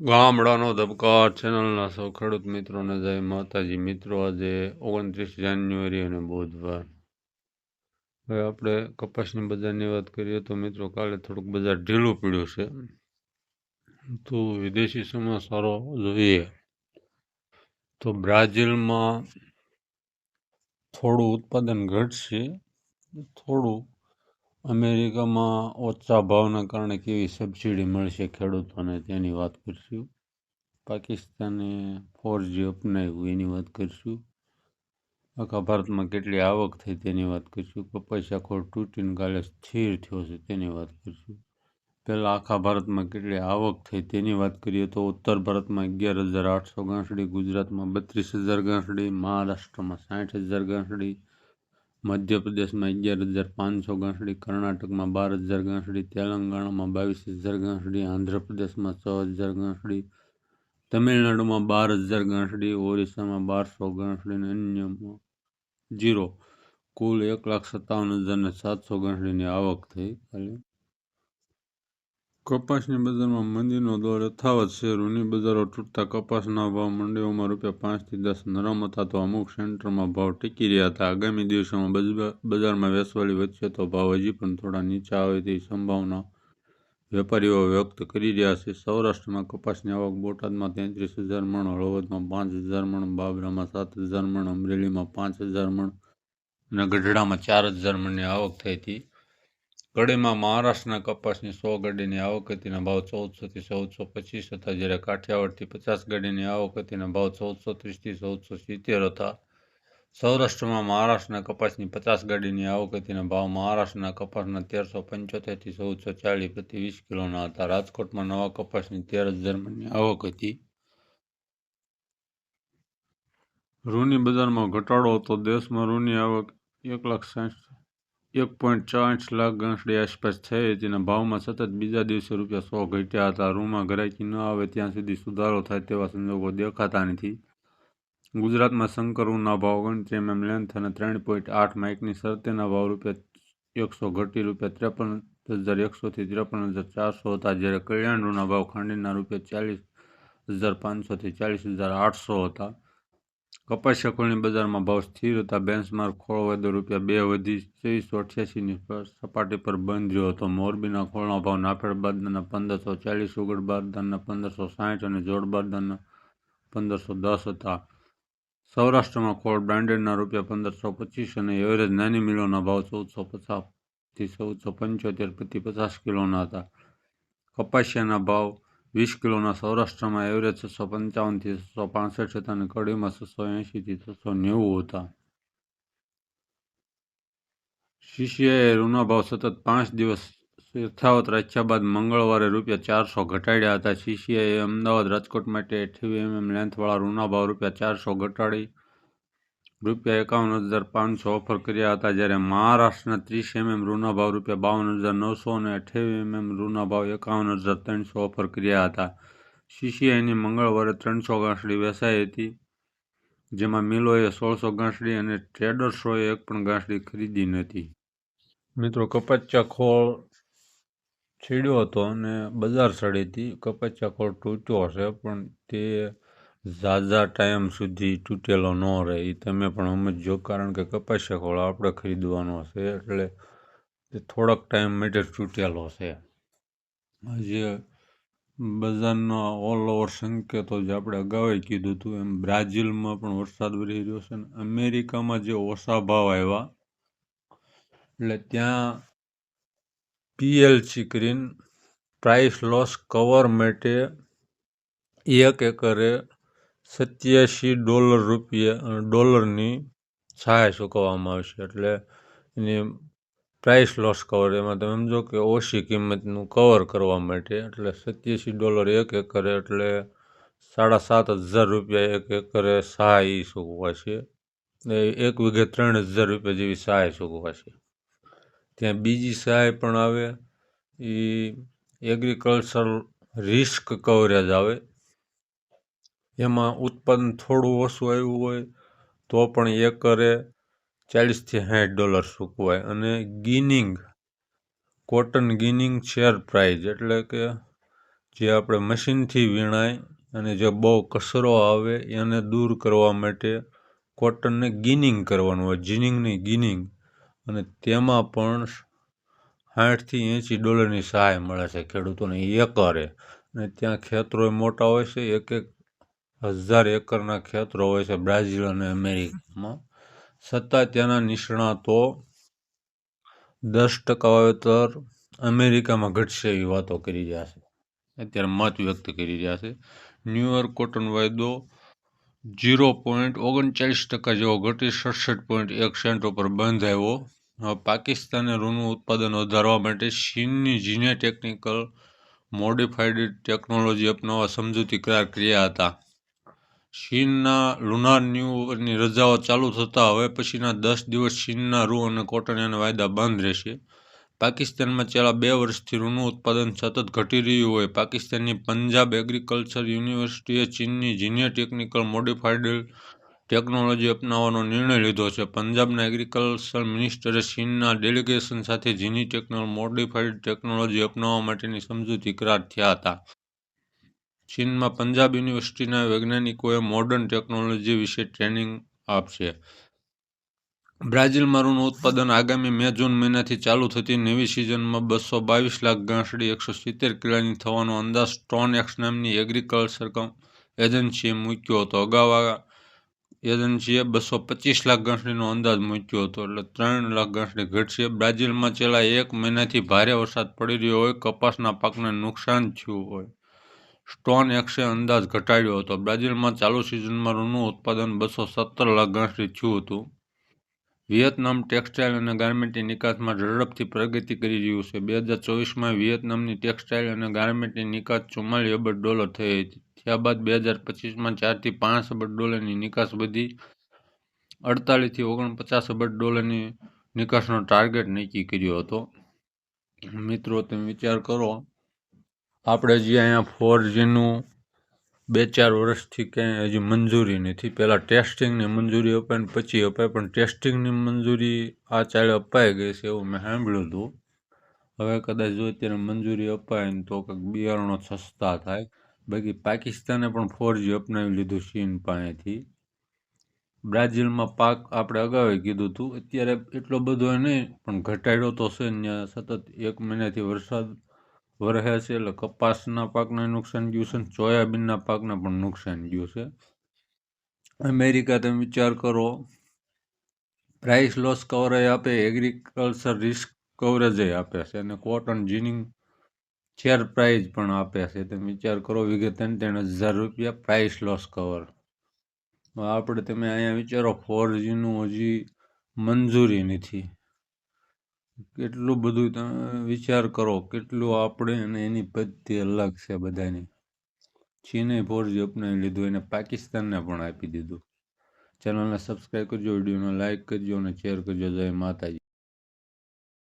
ગામડાનો ધબકાર ચેનલના સૌ ખેડૂત મિત્રોને જય માતાજી. મિત્રો, આજે ઓગણત્રીસ જાન્યુઆરી અને બુધવાર. હવે આપણે કપાસની બજારની વાત કરીએ તો મિત્રો, કાલે થોડુંક બજાર ઢીલું પડ્યું છે. તો વિદેશી સમાચારો જોઈએ. તો બ્રાઝિલમાં થોડું ઉત્પાદન ઘટશે. થોડું અમેરિકામાં ઓછા ભાવના કારણે કેવી સબસિડી મળશે ખેડૂતોને તેની વાત કરીશું. પાકિસ્તાને ફોર જી અપનાવ્યું એની વાત કરીશું. આખા ભારતમાં કેટલી આવક થઈ તેની વાત કરીશું. કપાસિયા આખો તૂટીને કાલે સ્થિર થયો છે તેની વાત કરીશું. પહેલાં આખા ભારતમાં કેટલી આવક થઈ તેની વાત કરીએ તો ઉત્તર ભારતમાં અગિયાર હજાર આઠસો ગાંસડી, ગુજરાતમાં બત્રીસ હજાર ગાંસડી, મહારાષ્ટ્રમાં સાઠ હજાર ગાંસડી મધ્યપ્રદેશમાં અગિયાર હજાર પાંચસો ગાંસડી, કર્ણાટકમાં બાર હજાર ગાંસડી, તેલંગાણામાં બાવીસ હજાર ગાંસડી, આંધ્રપ્રદેશમાં છ હજાર ગાંસડી, તમિલનાડુમાં બાર હજાર ગાંસડી, ઓરિસ્સામાં બારસો ગાંસડી અને અન્યમાં જીરો કુલ એક લાખ સત્તાવન હજારને સાતસો ગાંસડીની આવક થઈ. ખાલી કપાસની બજારમાં મંદીનો દોર યથાવત છે. ઋણી બજારો તૂટતા કપાસના ભાવ મંડીઓમાં રૂપિયા પાંચથી દસ નરમ હતા તો અમુક સેન્ટરમાં ભાવ ટીકી રહ્યા હતા. આગામી દિવસોમાં બજારમાં વેસવાળી વચ્ચે તો ભાવ હજી પણ થોડા નીચા આવે તેવી સંભાવના વેપારીઓ વ્યક્ત કરી રહ્યા છે. સૌરાષ્ટ્રમાં કપાસની આવક બોટાદમાં તેત્રીસ હજાર મણ, હળવદમાં પાંચ હજાર મણ, બાબરામાં સાત હજાર મણ, અમરેલીમાં પાંચ હજાર મણ અને ગઢડામાં ચાર હજાર મણની આવક થઈ હતી. કડીમાં મહારાષ્ટ્રના કપાસની સો ગાડીની આવક હતીના ભાવ ચૌદસોથી ચૌદસો પચીસ હતા, જ્યારે કાઠિયાવાડથી પચાસ ગાડીની આવક હતીના ભાવ ચૌદસો ત્રીસથી ચૌદસો સિત્તેર હતા. સૌરાષ્ટ્રમાં મહારાષ્ટ્રના કપાસની પચાસ ગાડીની આવક હતીના ભાવ મહારાષ્ટ્રના કપાસના તેરસો પંચોતેરથી ચૌદસો ચાલીસ પ્રતિ વીસ કિલોના હતા. રાજકોટમાં નવા કપાસની તેર હજાર આવક હતી રૂની બજારમાં ઘટાડો હતો. દેશમાં રૂની આવક એક લાખ સાઠ એક પોઈન્ટ ચાલીસ લાખ ગાંસડી આસપાસ થઈ તેના ભાવમાં સતત બીજા દિવસે રૂપિયા સો ઘટ્યા હતા. રૂમાં ગરાકી ન આવે ત્યાં સુધી સુધારો થાય તેવા સંજોગો દેખાતા નથી. ગુજરાતમાં શંકરુના ભાવ ગણતરી એમએમ લેન્થ અને ત્રણ પોઈન્ટ આઠ માઇકની શરતેના ભાવ રૂપિયા એકસો ઘટી રૂપિયા ત્રેપન હજાર એકસોથી ત્રેપન હજાર ચારસો હતા. જ્યારે કલ્યાણ રૂના ભાવ ખાંડીના રૂપિયા ચાલીસ હજાર પાંચસોથી ચાલીસ હજાર આઠસો હતા. કપાસિયા ખોળની બજારમાં ભાવ સ્થિર હતા. બેન્ચમાર્ક ખોળ વેદો રૂપિયા બે વધી ત્રેવીસો અઠ્યાસીની સપાટી પર બંધ રહ્યો હતો. મોરબીના ખોળનો ભાવ નાફેડ બારદાના પંદરસો ચાલીસ, ઉગડ બારદાનના પંદરસો સાઠ અને જોડ બારદાનના પંદરસો દસ હતા. સૌરાષ્ટ્રમાં ખોળ બ્રાન્ડેડના રૂપિયા પંદરસો પચીસ અને એવરેજ નાની મિલોના ભાવ ચૌદસો પચાસથી ચૌદસો પંચોતેર પ્રતિ પચાસ કિલોના હતા. કપાસિયાના ભાવ વીસ કિલોના સૌરાષ્ટ્રમાં એવરેજ છસો પંચાવનથી છસો પાસઠ હતા અને કડીમાં છસો એંશીથી છસો નેવું હતા. સીસીઆઈએ રૂના ભાવ સતત પાંચ દિવસ યથાવત રાખ્યા બાદ મંગળવારે રૂપિયા ચારસો ઘટાડ્યા હતા. સીસીઆઈએ અમદાવાદ રાજકોટ માટે અઠ્યાવીસ એમએમ લેન્થવાળા રૂના ભાવ રૂપિયા ચારસો ઘટાડી રૂપિયા એકાવન હજાર પાંચસો ઓફર કર્યા હતા જ્યારે મહારાષ્ટ્રના ત્રીસ એમએમ રૂના ભાવ રૂપિયા બાવન હજાર નવસો અને અઠ્યાવીસ એમએમ રૂના ભાવ એકાવન હજાર ત્રણસો ઓફર કર્યા હતા. સીસીઆઈની મંગળવારે ત્રણસો ગાંસડી વેચાઈ હતી, જેમાં મિલોએ સોળસો ગાંસડી અને ટ્રેડર્સોએ એક પણ ગાંસડી ખરીદી નથી મિત્રો, કપચ્ચા ખોળ છીડ્યો હતો અને બજાર ચડી હતી કપચ્ચા ખોળ તૂટ્યો હશે, પણ તે ઝાઝા ટાઈમ સુધી તૂટેલો ન રહે એ તમે પણ સમજો કારણ કે કપાસિયા ખોળ આપણે ખરીદવાનો છે, એટલે થોડાક ટાઈમ માટે તૂટેલો છે. જે બજારના ઓલ ઓવર સંકેતો જે આપણે અગાઉ કીધું હતું, એમ બ્રાઝિલમાં પણ વરસાદ વરી રહ્યો છે અને અમેરિકામાં જે ઓછા ભાવ આવ્યા, એટલે ત્યાં પીએલસી કરીને પ્રાઇસ લોસ કવર માટે એક એકરે સત્યાસી ડોલર રૂપિયા ડોલરની સહાય ચૂકવવામાં આવશે. એટલે એની પ્રાઇસ લોસ કવર એમાં તમે સમજો કે ઓછી કિંમતનું કવર કરવા માટે, એટલે સત્યાસી ડોલર એક એકરે, એટલે સાડા સાત હજાર રૂપિયા એક એકરે સહાય એ ચૂકવાશે. એક વીઘે ત્રણ હજાર રૂપિયા જેવી સહાય ચૂકવાશે. ત્યાં બીજી સહાય પણ આવે. એ એગ્રીકલ્ચર રિસ્ક કવરેજ આવે. એમાં ઉત્પાદન થોડું ઓછું આવ્યું હોય તો પણ એકરે ચાલીસથી સાઠ ડોલર ચૂકવાય અને ginning, cotton ginning share price એટલે કે જે આપણે મશીનથી વીણાય અને જે બહુ કચરો આવે એને દૂર કરવા માટે કોટનને ગિનિંગ કરવાનું હોય જીનિંગની ગિનિંગ. અને તેમાં પણ સાઠથી એંસી ડોલરની સહાય મળે છે ખેડૂતોને એકરે. અને ત્યાં ખેતરો મોટા હોય છે, એક એક હજાર એકરના ખેતરો હોય છે બ્રાઝિલ અને અમેરિકામાં. છતાં ત્યાંના નિષ્ણાતો દસ ટકા વાવેતર અમેરિકામાં ઘટશે એવી વાતો કરી રહ્યા છે. અત્યારે મત વ્યક્ત કરી રહ્યા છે. ન્યુયોર્ક કોટન વાયદો જીરો પોઈન્ટ ઓગણચાલીસ ટકા જેવો ઘટી સડસઠ પોઈન્ટ એક સેન્ટ ઉપર બંધ આવ્યો. પાકિસ્તાને રૂનું ઉત્પાદન વધારવા માટે ચીનની જીને ટેકનિકલ મોડિફાઈડ ટેકનોલોજી અપનાવવા સમજૂતી કરાર કર્યા હતા. ચીનના લુનાર ન્યૂની રજાઓ ચાલુ થતાં હવે પછીના દસ દિવસ ચીનના રૂ અને કોટનિયાના વાયદા બંધ રહેશે. પાકિસ્તાનમાં છેલ્લા બે વર્ષથી રૂનું ઉત્પાદન સતત ઘટી રહ્યું હોય. પાકિસ્તાનની પંજાબ એગ્રીકલ્ચર યુનિવર્સિટીએ ચીનની જીનિયર ટેકનિકલ મોડિફાઈડ ટેકનોલોજી અપનાવવાનો નિર્ણય લીધો છે. પંજાબના એગ્રીકલ્ચર મિનિસ્ટરે ચીનના ડેલિગેશન સાથે જીની ટેકનો મોડિફાઈડ ટેકનોલોજી અપનાવવા માટેની સમજૂતી કરાર થયા હતા. ચીનમાં પંજાબ યુનિવર્સિટીના વૈજ્ઞાનિકોએ મોડર્ન ટેકનોલોજી વિશે ટ્રેનિંગ આપશે. બ્રાઝિલ રૂનું ઉત્પાદન આગામી મે, જૂન મહિનાથી ચાલુ થતી નવી સિઝનમાં બસો બાવીસ લાખ ગાંસડી, એકસો સિત્તેર કિલોની થવાનો અંદાજ સ્ટોન એક્સ નામની એગ્રીકલ્ચર એજન્સીએ મૂક્યો હતો. અગાઉ એજન્સીએ બસો પચીસ લાખ ગાંસડીનો અંદાજ મૂક્યો હતો, એટલે ત્રણ લાખ ગાંસડી ઘટશે. બ્રાઝિલમાં છેલ્લા એક મહિનાથી ભારે વરસાદ પડી રહ્યો હોય, કપાસના પાકને નુકસાન થયું હોય. સ્ટોન એક્સે અંદાજ ઘટાડ્યો હતો. બ્રાઝિલમાં ચાલુ સિઝનમાં રૂનું ઉત્પાદન બસો સત્તર લાખ ગાંસડી થયું હતું. વિયેતનામ ટેક્સટાઇલ અને ગાર્મેન્ટની નિકાસમાં ઝડપથી પ્રગતિ કરી રહ્યું છે. બે હજાર ચોવીસમાં વિયેતનામની ટેક્સટાઇલ અને ગાર્મેન્ટની નિકાસ ચુમ્માલીસ અબજ ડોલર થઈ હતી. ત્યારબાદ બે હજાર પચીસમાં ચારથી પાંચ અબજ ડોલરની નિકાસ વધી. અડતાલીસથી ઓગણપચાસ અબજ ડોલરની નિકાસનો ટાર્ગેટ નક્કી કર્યો હતો. મિત્રો, તમે વિચાર કરો આપણે જે અહીંયા ફોર જીનું બે ચાર વર્ષથી ક્યાંય હજી મંજૂરી નથી. પહેલાં ટેસ્ટિંગની મંજૂરી અપાય ને પછી અપાય, પણ ટેસ્ટિંગની મંજૂરી આ ચાલે અપાઈ ગઈ છે એવું મેં સાંભળ્યું હતું. હવે કદાચ જો અત્યારે મંજૂરી અપાય ને તો કંઈક બિયારણો સસ્તા થાય. બાકી પાકિસ્તાને પણ ફોરજી અપનાવી લીધું ચીન પાસેથી. બ્રાઝિલમાં પાક આપણે અગાઉ કીધું હતું. અત્યારે એટલો બધો નહીં, પણ ઘટાડ્યો તો છે ત્યાં સતત એક મહિનાથી વરસાદ વરસે છે એટલે કપાસના પાકને નુકસાન ગયું છે સોયાબીનના પાકને પણ નુકસાન ગયું છે. અમેરિકા તમે વિચાર કરો પ્રાઇસ લોસ કવરેજ આપે એગ્રીકલ્ચર રિસ્ક કવરેજ આપે છે અને કોટન જીનિંગ શેર પ્રાઇઝ પણ આપે છે. તમે વિચાર કરો વિગે ત્રણ ત્રણ હજાર રૂપિયા પ્રાઇસ લોસ કવર આપણે તમે અહીંયા વિચારો ફોર જીનું હજી મંજૂરી નથી. કેટલું બધું તમે વિચાર કરો, કેટલું આપણે અને એની પદ્ધતિ અલગ છે બધાની. ચીને ફોરજી અપનાવી લીધું, એને પાકિસ્તાનને પણ આપી દીધું. ચેનલને સબસ્ક્રાઈબ કરજો, વિડીયોને લાઇક કરજો અને શેર કરજો. જય માતાજી.